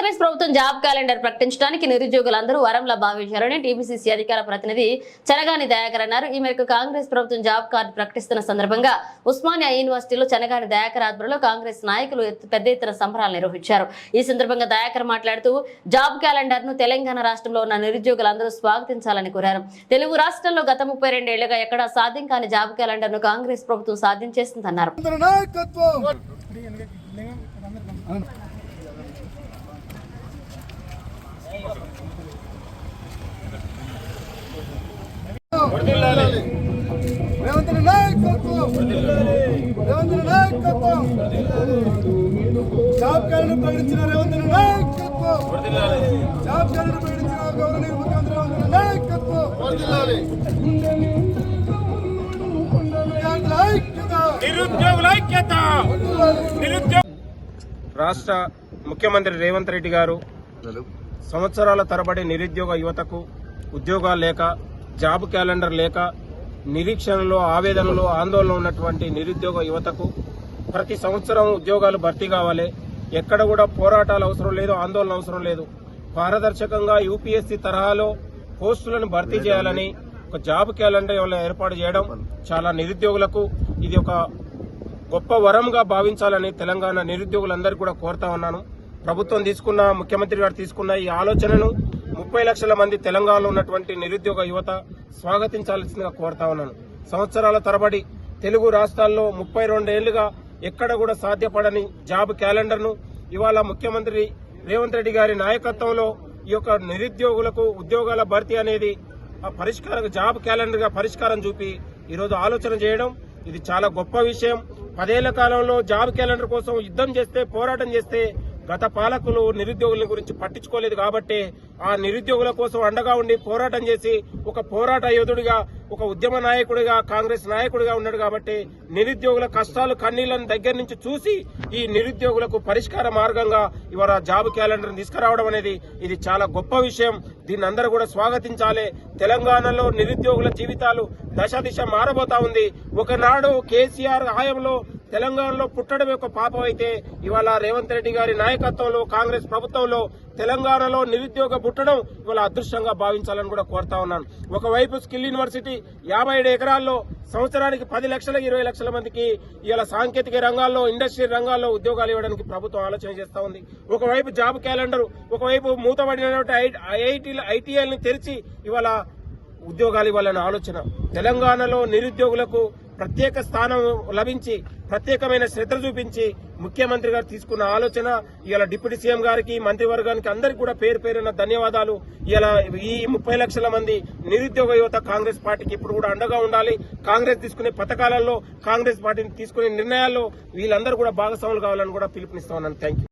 కాంగ్రెస్ ప్రభుత్వం job calendar ప్రకటించడానికి నిరుద్యోగులందరూ వరంలా భావించారని TPCC అధికార ప్రతినిధి చెనగాని దయాకర్ అన్నారు. ఈ మేరకు కాంగ్రెస్ ప్రభుత్వం జాబ్ కార్డు ప్రకటిస్తున్న సందర్భంగా ఉస్మానియా యూనివర్సిటీలో చెనగాని దయాకర్ ఆధ్వర్యంలో కాంగ్రెస్ నాయకులు పెద్ద ఎత్తున సంబరాలు నిర్వహించారు. ఈ సందర్భంగా దయాకర్ మాట్లాడుతూ జాబ్ క్యాలెండర్ను తెలంగాణ రాష్ట్రంలో ఉన్న నిరుద్యోగులందరూ స్వాగతించాలని కోరారు. తెలుగు రాష్ట్రంలో గత ముప్పై రెండేళ్ళుగా ఎక్కడా సాధ్యం కాని జాబ్ క్యాలెండర్ను కాంగ్రెస్ ప్రభుత్వం సాధించేసిందన్నారు. చేస్తుందన్నారు నాయకత్వం రేవంత్ రెడ్డి నాయకత్వం. రేవంత్ రెడ్డి నాయకత్వం. జాబ్ క్యాలెండర్ ప్రకటించిన రేవంత్ రెడ్డి నాయకత్వం. జాబ్ క్యాలెండర్ ప్రకటించిన గౌరవనీయ ముఖ్యమంత్రి రేవంత్ రెడ్డి నాయకత్వం. విద్యార్థుల ఐక్యత నిరుద్యోగుల ఐక్యత. వర్ధిల్లాలి. నిరుద్యోగ రాష్ట్ర ముఖ్యమంత్రి రేవంత్ రెడ్డి గారు సంవత్సరాల తరబడి నిరుద్యోగ యువతకు ఉద్యోగాలు లేక జాబ్ క్యాలెండర్ లేక నిరీక్షణలో ఆవేదనలో ఆందోళన ఉన్నటువంటి నిరుద్యోగ యువతకు ప్రతి సంవత్సరం ఉద్యోగాలు భర్తీ కావాలి. ఎక్కడ కూడా పోరాటాలు అవసరం లేదు ఆందోళన అవసరం లేదు. పారదర్శకంగా యూపీఎస్సీ తరహాలో పోస్టులను భర్తీ చేయాలని ఒక జాబ్ క్యాలెండర్ ఇవాళ ఏర్పాటు చేయడం చాలా నిరుద్యోగులకు ఇది ఒక గొప్ప వరంగా భావించాలని తెలంగాణ నిరుద్యోగులందరూ కూడా కోరుతా ఉన్నాను. ప్రభుత్వం తీసుకున్న ముఖ్యమంత్రి గారు తీసుకున్న ఈ ఆలోచనను ముప్పై లక్షల మంది తెలంగాణలో ఉన్నటువంటి నిరుద్యోగ యువత స్వాగతించాల్సిందిగా కోరుతా ఉన్నాను. సంవత్సరాల తరబడి తెలుగు రాష్ట్రాల్లో ముప్పై రెండేళ్ళుగా ఎక్కడ కూడా సాధ్యపడని జాబ్ క్యాలెండర్ను ఇవాళ ముఖ్యమంత్రి రేవంత్ రెడ్డి గారి నాయకత్వంలో ఈ యొక్క నిరుద్యోగులకు ఉద్యోగాల భర్తీ అనేది ఆ పరిష్కార జాబ్ క్యాలెండర్గా పరిష్కారం చూపి ఈరోజు ఆలోచన చేయడం ఇది చాలా గొప్ప విషయం. పదేళ్ళ కాలంలో జాబ్ క్యాలెండర్ కోసం యుద్ధం చేస్తే పోరాటం చేస్తే గత పాలకులు నిరుద్యోగుల గురించి పట్టించుకోలేదు కాబట్టి ఆ నిరుద్యోగుల కోసం అండగా ఉండి పోరాటం చేసి ఒక పోరాట యోధుడిగా ఒక ఉద్యమ నాయకుడిగా కాంగ్రెస్ నాయకుడిగా ఉన్నాడు కాబట్టి నిరుద్యోగుల కష్టాలు కన్నీళ్ళను దగ్గర నుంచి చూసి ఈ నిరుద్యోగులకు పరిష్కార మార్గంగా ఇవాళ జాబ్ క్యాలెండర్ తీసుకురావడం అనేది ఇది చాలా గొప్ప విషయం. దీన్ని అందరూ కూడా స్వాగతించాలి. తెలంగాణలో నిరుద్యోగుల జీవితాలు దశ దిశ మారబోతా ఉంది. ఒకనాడు కేసీఆర్ హయాంలో తెలంగాణలో పుట్టడం యొక్క పాపం అయితే ఇవాళ రేవంత్ రెడ్డి గారి నాయకత్వంలో కాంగ్రెస్ ప్రభుత్వంలో తెలంగాణలో నిరుద్యోగ పుట్టడం ఇవాళ అదృష్టంగా భావించాలని కూడా కోరుతా ఉన్నాను. ఒకవైపు స్కిల్ యూనివర్సిటీ యాభై ఏడు ఎకరాల్లో సంవత్సరానికి పది లక్షల ఇరవై లక్షల మందికి ఇవాళ సాంకేతిక రంగాల్లో ఇండస్ట్రీ రంగాల్లో ఉద్యోగాలు ఇవ్వడానికి ప్రభుత్వం ఆలోచన చేస్తా ఉంది. ఒకవైపు జాబ్ క్యాలెండర్ ఒకవైపు మూతబడినటువంటి ఐఐటీ ఐటీఐలను తెరిచి ఇవాళ ఉద్యోగాలు ఇవ్వాలనే ఆలోచన. తెలంగాణలో నిరుద్యోగులకు ప్రత్యేక స్థానం లభించి ప్రత్యేకమైన శ్రద్ధ చూపించి ముఖ్యమంత్రి గారు తీసుకున్న ఆలోచన ఇలా డిప్యూటీ సీఎం గారికి మంత్రివర్గానికి అందరికి కూడా పేరు పేరున ధన్యవాదాలు. ఇలా ఈ ముప్పై లక్షల మంది నిరుద్యోగ యువత కాంగ్రెస్ పార్టీకి ఇప్పుడు కూడా అండగా ఉండాలి. కాంగ్రెస్ తీసుకునే పథకాలలో కాంగ్రెస్ పార్టీని తీసుకునే నిర్ణయాల్లో వీళ్ళందరూ కూడా భాగస్వాములు కావాలని కూడా పిలుపునిస్తా ఉన్నాను థ్యాంక్ యూ